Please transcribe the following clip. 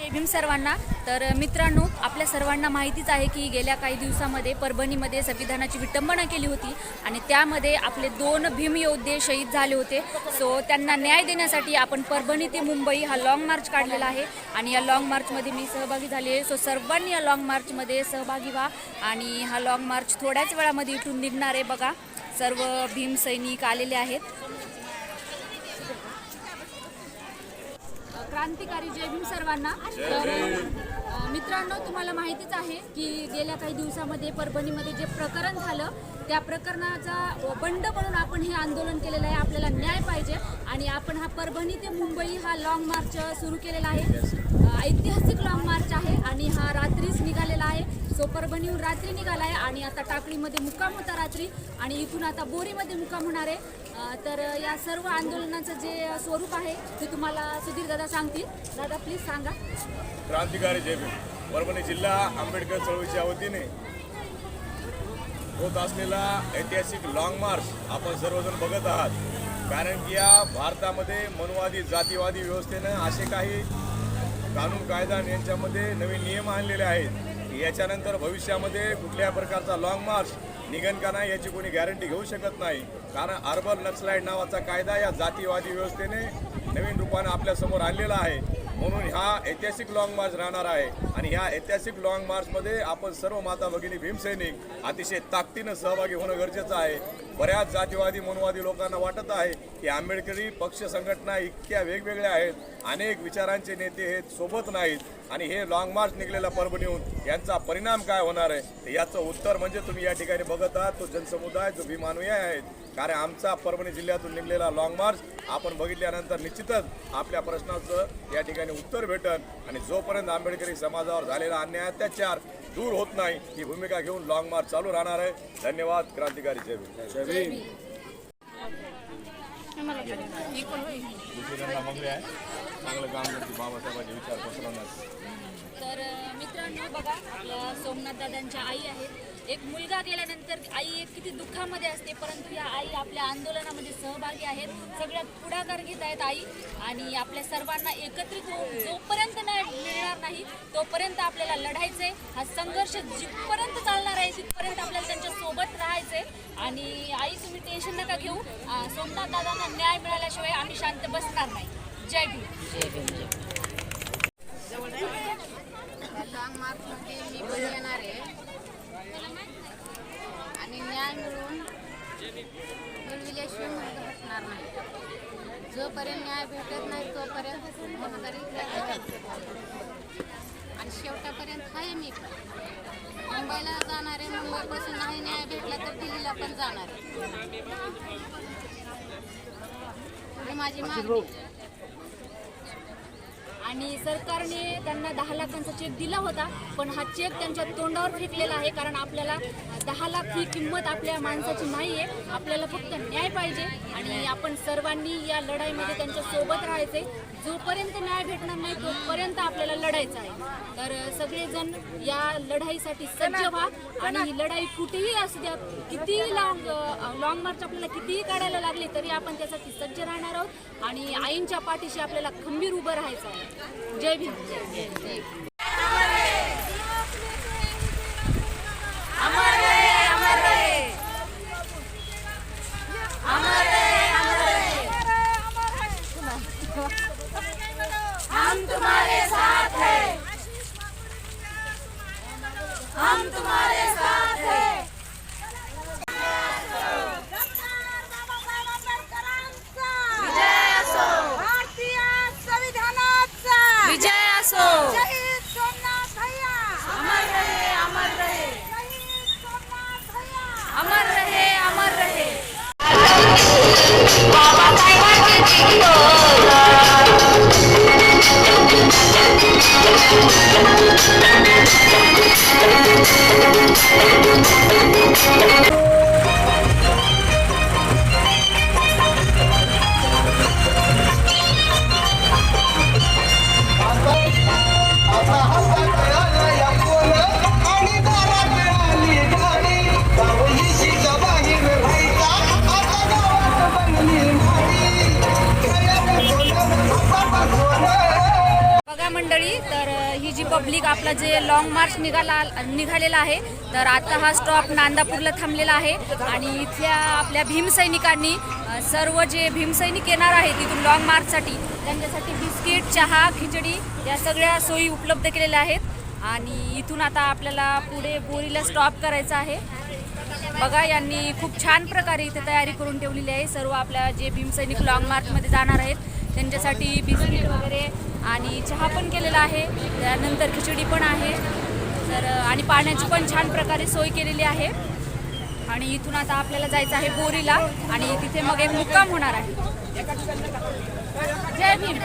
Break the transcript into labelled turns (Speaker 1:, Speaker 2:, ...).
Speaker 1: जय भीम सर्वांना. तर मित्रांनो आपल्या सर्वांना माहितीच आहे की गेल्या काही दिवसामध्ये परभणीमध्ये संविधानाची विटंबना केली होती आणि त्यामध्ये आपले दोन भीम योद्धे शहीद झाले होते. सो त्यांना न्याय देण्यासाठी आपण परभणी ते मुंबई हा लाँग मार्च काढलेला आहे आणि या लाँग मार्चमध्ये मी सहभागी झाली आहे. सो सर्वांनी या लाँग मार्चमध्ये सहभागी व्हा आणि हा लाँग मार्च थोड्याच वेळामध्ये इथून निघणार आहे बघा. सर्व भीम सैनिक आलेले आहेत. क्रांतिकारी जय भीम सर्वांना. तर मित्रांनो तुम्हाला माहितीच आहे की गेल्या काही दिवसामध्ये परभणीमध्ये जे प्रकरण झालं त्या प्रकरणाचा बंड म्हणून आपण हे आंदोलन केलेलं आहे. आपल्याला न्याय पाहिजे. आणि आपण हा परभणी ते मुंबई हा लाँग मार्च सुरू केलेला आहे. ऐतिहासिक लाँग मार्च आहे आणि हा रात्रीच निघालेला आहे. सो परभणीहून रात्री निघाला आहे आणि आता टाकळीमध्ये मुक्काम होता रात्री आणि इथून आता बोरीमध्ये मुक्काम होणार आहे. तर या सर्व आंदोलनाचं जे स्वरूप आहे ते तुम्हाला सुधीर दादा सांगतील. दादा प्लीज सांगा.
Speaker 2: क्रांतिकारी जय भीम परभणी जिल्हा आंबेडकर चळवळीच्या वतीने होत असलेला ऐतिहासिक लाँग मार्च आपण सर्वजण बघत आहात. कारण की या भारतामध्ये मनुवादी जातीवादी व्यवस्थेनं असे काही कानून कायदा आणि यांच्यामध्ये नवीन नियम आणलेले आहेत. याच्यानंतर भविष्यामध्ये कुठल्या प्रकारचा लाँग मार्च निघन का नाही याची कोणी गॅरंटी घेऊ शकत नाही. कारण अर्बन नक्सलाईट नावाचा कायदा या जातीवादी व्यवस्थेने नवीन रूपाने आपल्यासमोर आणलेला आहे. म्हणून हा ऐतिहासिक लाँग मार्च राहणार आहे. आणि ह्या ऐतिहासिक लाँग मार्चमध्ये आपण सर्व माता भगिनी भीमसैनिक अतिशय ताकदीनं सहभागी होणं गरजेचं आहे. बऱ्याच जातीवादी मनवादी लोकांना वाटत आहे की आंबेडकरी पक्ष संघटना इतक्या वेगवेगळ्या आहेत. अनेक विचारांचे नेते आहेत सोबत नाहीत आणि हे लाँग मार्च निघलेला परभणीहून यांचा परिणाम काय होणार आहे? याचं उत्तर म्हणजे तुम्ही या ठिकाणी बघत आहात तो जनसमुदाय जो भीमानुयायी आहेत. कारण आमचा परभणी जिल्ह्यातून निघलेला लाँग मार्च आपण बघितल्यानंतर निश्चितच आपल्या प्रश्नाचं या ठिकाणी उत्तर भेटन. आणि जोपर्यंत आंबेडकरी समाजावर झालेला अन्याय अत्याचार दूर होत नाही ही भूमिका घेऊन लाँग मार्च चालू राहणार आहे. धन्यवाद क्रांतिकारी जय भीम. जय भीम. आहे चांगलं काम करते बाबासाहेबांचे विचार पसरवण्यात
Speaker 1: तर मित्रांनो बघा आपल्या सोमनाथ दादांच्या आई आहेत. एक मुलगा गेल्यानंतर आई एक किती दुःखामध्ये असते परंतु या आई आपल्या आंदोलनामध्ये सहभागी आहेत. सगळ्यात पुढाकार घेत आहेत आई आणि आपल्या सर्वांना एकत्रित होऊन जोपर्यंत नाही मिळणार नाही तोपर्यंत आपल्याला लढायचं आहे हा संघर्ष जिथपर्यंत चालणार आहे तिथपर्यंत आपल्याला त्यांच्यासोबत राहायचं आहे आणि आई तुम्ही टेन्शन नका घेऊ. सोमनाथ दादांना न्याय मिळाल्याशिवाय आम्ही शांत बसणार नाही. जय भीम.
Speaker 3: मार्चमध्ये मी पण येणार आहे आणि न्याय मिळवून मिळविल्याशिवाय मुलगा हटणार नाही. जोपर्यंत न्याय भेटत नाही तोपर्यंत मनोदरी आणि शेवटापर्यंत आहे मी मुंबईला जाणार आहे मुंबईपासून नाही न्याय भेटला तर दिल्लीला पण जाणार आहे. ही माझी मागणी आहे.
Speaker 1: आणि सरकारने त्यांना दहा लाखांचा चेक दिला होता पण हा चेक त्यांच्या तोंडावर फेकलेला आहे कारण आपल्याला दहा लाख ही किंमत आपल्या माणसाची नाही आहे आपल्याला फक्त न्याय पाहिजे आणि आपण सर्वांनी या लढाईमध्ये त्यांच्यासोबत राहायचे जोपर्यंत न्याय भेटणार नाही तोपर्यंत आपल्याला लढायचं आहे. तर सगळेजण या लढाईसाठी सज्ज व्हा आणि ही लढाई कुठेही असू द्या कितीही लॉंग लॉंग मार्च आपल्याला कितीही काढायला लागले तरी आपण त्यासाठी सज्ज राहणार आहोत आणि आईंच्या पाठीशी आपल्याला खंबीर उभं राहायचं आहे. जय भीम जय भीम
Speaker 4: हम
Speaker 1: Thank you. पब्लिक आपला जे लॉंग मार्च निघाला निघालेला आहे तर आता हा स्टॉप नांदापूरला थांबलेला आहे. आणि इथल्या आपल्या भीमसैनिकांनी सर्व जे भीमसैनिक येणार आहेत तिथून लॉंग मार्चसाठी त्यांच्यासाठी बिस्किट चहा खिचडी या सगळ्या सोयी उपलब्ध केलेल्या आहेत. आणि इथून आता आपल्याला पुढे बोरीला स्टॉप करायचा आहे. बघा यांनी खूप छान प्रकारे इथे तयारी करून ठेवलेली आहे. सर्व आपल्या जे भीमसैनिक लॉंग मार्चमध्ये जाणार आहेत त्यांच्यासाठी बिस्किट वगैरे आणि चहा पण केलेला आहे. त्यानंतर खिचडी पण आहे. तर आणि पाण्याची पण छान प्रकारे सोय केलेली आहे. आणि इथून आता आपल्याला जायचं आहे बोरीला आणि तिथे मग एक मुक्काम होणार आहे. जय भीम.